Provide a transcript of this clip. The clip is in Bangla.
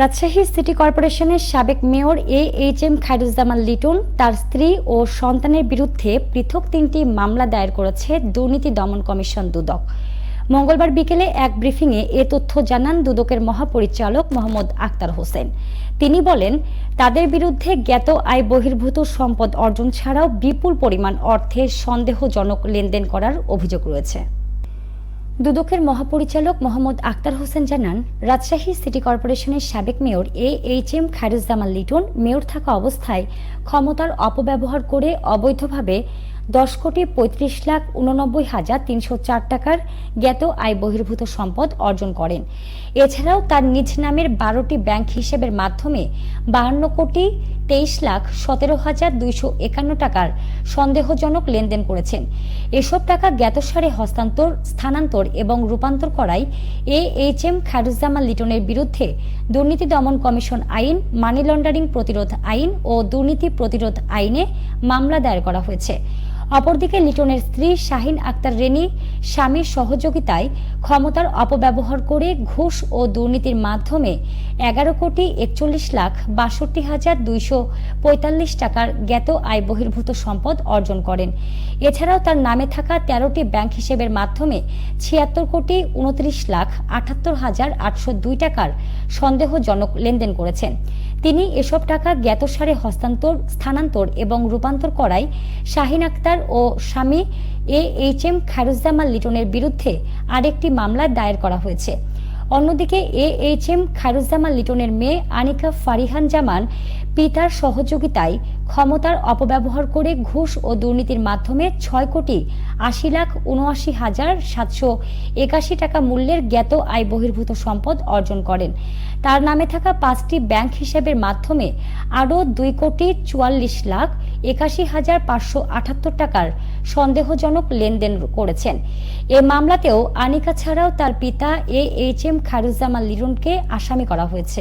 রাজশাহী সিটি কর্পোরেশনের সাবেক mayor A H M Khairuzzaman Liton তার স্ত্রী ও সন্তানের বিরুদ্ধে পৃথক তিনটি মামলা দায়ের করেছে দুর্নীতি দমন কমিশন দুদক। মঙ্গলবার বিকেলে এক ব্রিফিংয়ে এ তথ্য জানান দুদকের মহাপরিচালক মোহাম্মদ আক্তার হোসেন। তিনি বলেন, তাদের বিরুদ্ধে জ্ঞাত আয় বহির্ভূত সম্পদ অর্জন ছাড়াও বিপুল পরিমাণ অর্থের সন্দেহজনক লেনদেন করার অভিযোগ রয়েছে। দুদকের মহাপরিচালক মোহাম্মদ আক্তার হোসেন জানান, রাজশাহী সিটি কর্পোরেশনের সাবেক mayor A H M Khairuzzaman Liton mayor থাকা অবস্থায় ক্ষমতার অপব্যবহার করে অবৈধভাবে দশ কোটি পঁয়ত্রিশ লাখ উননব্বই হাজার তিনশো চার টাকার জ্ঞাত আয় বহির্ভূত সম্পদ অর্জন করেন। এছাড়াও তার নিজ নামের বারোটি ব্যাংক হিসেবের মাধ্যমে বাহান্ন কোটি তেইশ লাখ সতেরো হাজার দুইশো একান্ন টাকার সন্দেহজনক লেনদেন করেছেন। এসব টাকা জ্ঞাতসারে হস্তান্তর, স্থানান্তর এবং রূপান্তর করায় এ এইচ এম খায়রুজ্জামান লিটনের বিরুদ্ধে দুর্নীতি দমন কমিশন আইন, মানি লন্ডারিং প্রতিরোধ আইন ও দুর্নীতি প্রতিরোধ আইনে মামলা দায়ের করা হয়েছে। অপরদিকে লিটনের স্ত্রী শাহিন আক্তার রেনি স্বামীর সহযোগিতায় ক্ষমতার অপব্যবহার করে ঘুষ ও দুর্নীতির মাধ্যমে এগারো কোটি একচল্লিশ লাখ বাষট্টি হাজার দুইশো পঁয়তাল্লিশ টাকার জ্ঞাত আয় বহির্ভূত সম্পদ অর্জন করেন। এছাড়াও তার নামে থাকা তেরোটি ব্যাংক হিসেবের মাধ্যমে ছিয়াত্তর কোটি উনত্রিশ লাখ আটাত্তর হাজার আটশো দুই টাকার সন্দেহজনক লেনদেন করেছেন। তিনি এসব টাকা জ্ঞাতসারে হস্তান্তর, স্থানান্তর এবং রূপান্তর করায় শাহিন আক্তার ও স্বামী এ এইচ এম খায়রুজ্জামান লিটনের বিরুদ্ধে আরেকটি মামলা দায়ের করা হয়েছে। অন্যদিকে এ এইচ এম খায়রুজ্জামান লিটনের মেয়ে আনিকা ফারিহান জামান পিতার সহযোগিতায় ক্ষমতার অপব্যবহার করে ঘুষ ও দুর্নীতির মাধ্যমে ছয় কোটি আশি লাখ উনআশি হাজার সাতশো একাশি টাকা মূল্যের জ্ঞাত আয় বহির্ভূত সম্পদ অর্জন করেন। তার নামে থাকা পাঁচটি ব্যাংক হিসেবের মাধ্যমে আরও দুই কোটি চুয়াল্লিশ লাখ একাশি হাজার পাঁচশো আটাত্তর টাকার সন্দেহজনক লেনদেন করেছেন। এ মামলাতেও আনিকা ছাড়াও তার পিতা এ এইচ এম খায়রুজ্জামান লিরুনকে আসামি করা হয়েছে।